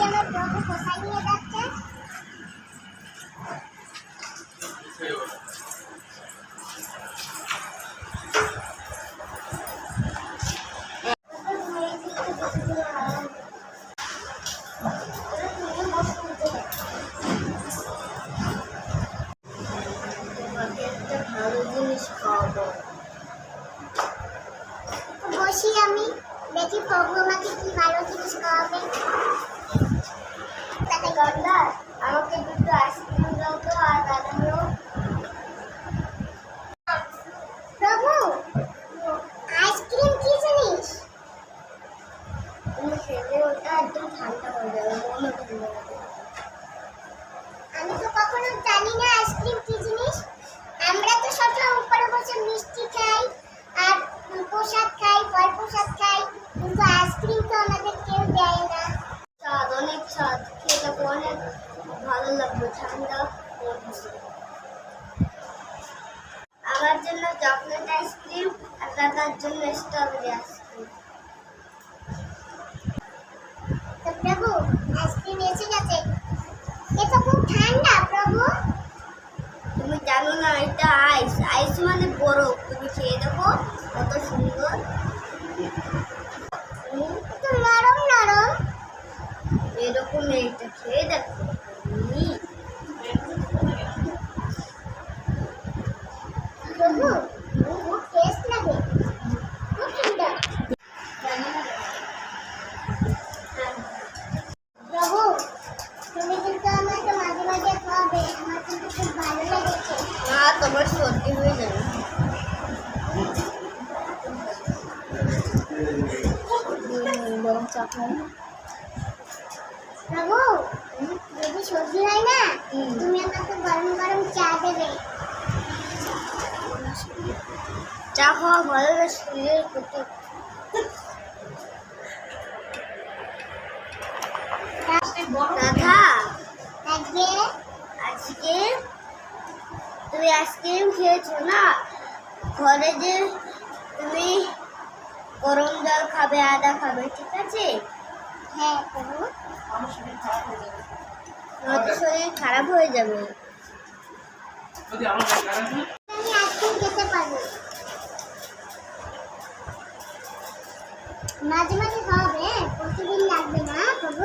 আমার প্রভু কোথায় নিয়ে যাচ্ছে বসি আমি। দেখি প্রভু আমাকে কি ভালো জিনিস খাওয়াবে তাতে গন্ডার আমাকে দুটো আইসক্রিম দাও তো আর দাদারও প্রভু আইসক্রিম কি জিনিস খেলে ওটা একদম ঠান্ডা হয়ে যাবে ঠান্ডা আমি তো কখনো জানি না আইসক্রিম কি জিনিস। আমরা তো সবসময় উপরে বসে মিষ্টি খাই, আর প্রসাদ খাই, ফল প্রসাদ খাই, কিন্তু আইসক্রিম তো আমাদের কেউ দেয় না। স্বাদ, অনেক স্বাদ দেখো অনেক ভালো লাগবে, ঠান্ডা আমার জন্য চকলেট আইসক্রিম আর দাদার জন্য স্ট্রবেরি আইসক্রিম তো প্রভু আইসক্রিম এসে গেছে। এ তো খুব ঠান্ডা প্রভু। তুমি জানো না এটা আইস। আইস মানে বরফ। তুমি খেয়ে দেখো কত সুন্দর। তো নরম নরম। এরকম এইটা খেয়ে দেখো। প্রভু খুব টেস্ট লাগে। খুব সুন্দর। তোমার সর্দি হয়ে যাবে গরম চা খাই যদি সর্দি হয় না তুমি আমাকে গরম গরম চা দেবে চা খাওয়া ভালো না শরীরের ক্ষতি দাদা। আজকে আজকে তুমি আইসক্রিম খেয়েছো না? ঘরে যে তুমি গরম জল খাবে আদা খাবে ঠিক আছে? হ্যাঁ শরীর খারাপ হয়ে যাবে যদি আমার কাছে আমি আইসক্রিম খেতে পারব মাঝে মাঝে খাওয়াবে হ্যাঁ? প্রতিদিন লাগবে না প্রভু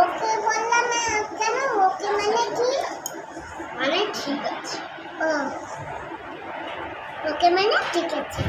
ওকে বললাম না কেন? ওকে মানে কি? মানে ঠিক আছে। ও। ওকে মানে ঠিক আছে।